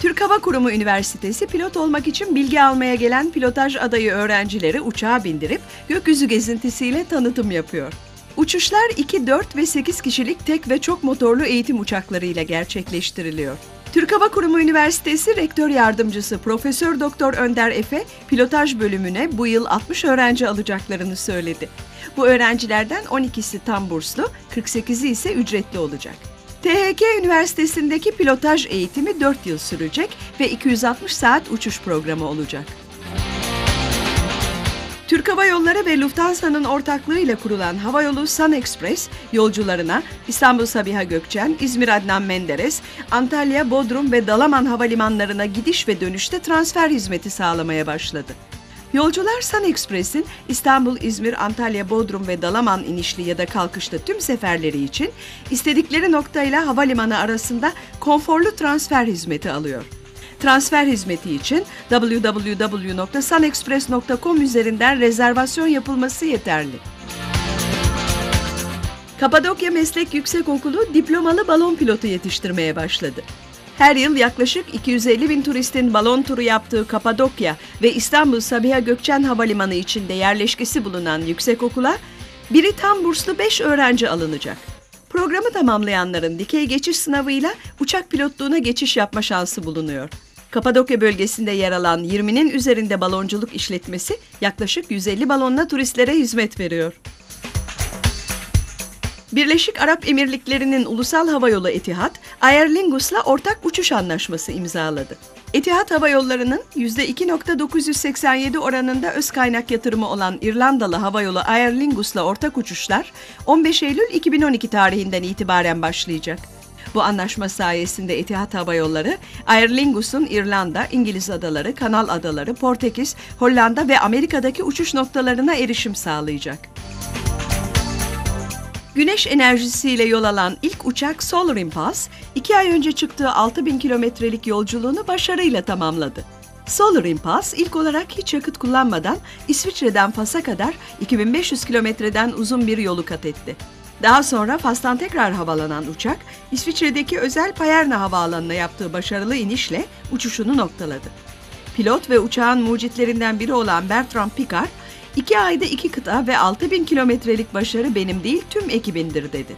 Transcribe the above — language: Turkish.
Türk Hava Kurumu Üniversitesi pilot olmak için bilgi almaya gelen pilotaj adayı öğrencileri uçağa bindirip gökyüzü gezintisiyle tanıtım yapıyor. Uçuşlar 2, 4 ve 8 kişilik tek ve çok motorlu eğitim uçaklarıyla gerçekleştiriliyor. Türk Hava Kurumu Üniversitesi Rektör Yardımcısı Profesör Doktor Önder Efe, pilotaj bölümüne bu yıl 60 öğrenci alacaklarını söyledi. Bu öğrencilerden 12'si tam burslu, 48'i ise ücretli olacak. THK Üniversitesi'ndeki pilotaj eğitimi 4 yıl sürecek ve 260 saat uçuş programı olacak. Türk Hava Yolları ve Lufthansa'nın ortaklığıyla kurulan havayolu Sun Express yolcularına İstanbul Sabiha Gökçen, İzmir Adnan Menderes, Antalya, Bodrum ve Dalaman havalimanlarına gidiş ve dönüşte transfer hizmeti sağlamaya başladı. Yolcular Sun Express'in İstanbul, İzmir, Antalya, Bodrum ve Dalaman inişli ya da kalkışlı tüm seferleri için istedikleri noktayla havalimanı arasında konforlu transfer hizmeti alıyor. Transfer hizmeti için www.sunexpress.com üzerinden rezervasyon yapılması yeterli. Kapadokya Meslek Yüksekokulu diplomalı balon pilotu yetiştirmeye başladı. Her yıl yaklaşık 250 bin turistin balon turu yaptığı Kapadokya ve İstanbul Sabiha Gökçen Havalimanı içinde yerleşkesi bulunan yüksekokula biri tam burslu 5 öğrenci alınacak. Programı tamamlayanların dikey geçiş sınavıyla uçak pilotluğuna geçiş yapma şansı bulunuyor. Kapadokya bölgesinde yer alan 20'nin üzerinde balonculuk işletmesi yaklaşık 150 balonla turistlere hizmet veriyor. Birleşik Arap Emirlikleri'nin ulusal havayolu Etihad, Aer Lingus'la ortak uçuş anlaşması imzaladı. Etihad Hava Yolları'nın %2.987 oranında öz kaynak yatırımı olan İrlandalı havayolu Aer Lingus'la ortak uçuşlar 15 Eylül 2012 tarihinden itibaren başlayacak. Bu anlaşma sayesinde Etihad Hava Yolları, Aer Lingus'un İrlanda, İngiliz Adaları, Kanal Adaları, Portekiz, Hollanda ve Amerika'daki uçuş noktalarına erişim sağlayacak. Güneş enerjisiyle yol alan ilk uçak Solar Impulse, iki ay önce çıktığı 6000 kilometrelik yolculuğunu başarıyla tamamladı. Solar Impulse ilk olarak hiç yakıt kullanmadan İsviçre'den Fas'a kadar 2500 kilometreden uzun bir yolu kat etti. Daha sonra Fas'tan tekrar havalanan uçak, İsviçre'deki özel Payerna Havaalanı'na yaptığı başarılı inişle uçuşunu noktaladı. Pilot ve uçağın mucitlerinden biri olan Bertrand Piccard, İki ayda iki kıta ve 6000 kilometrelik başarı benim değil tüm ekibindir dedi.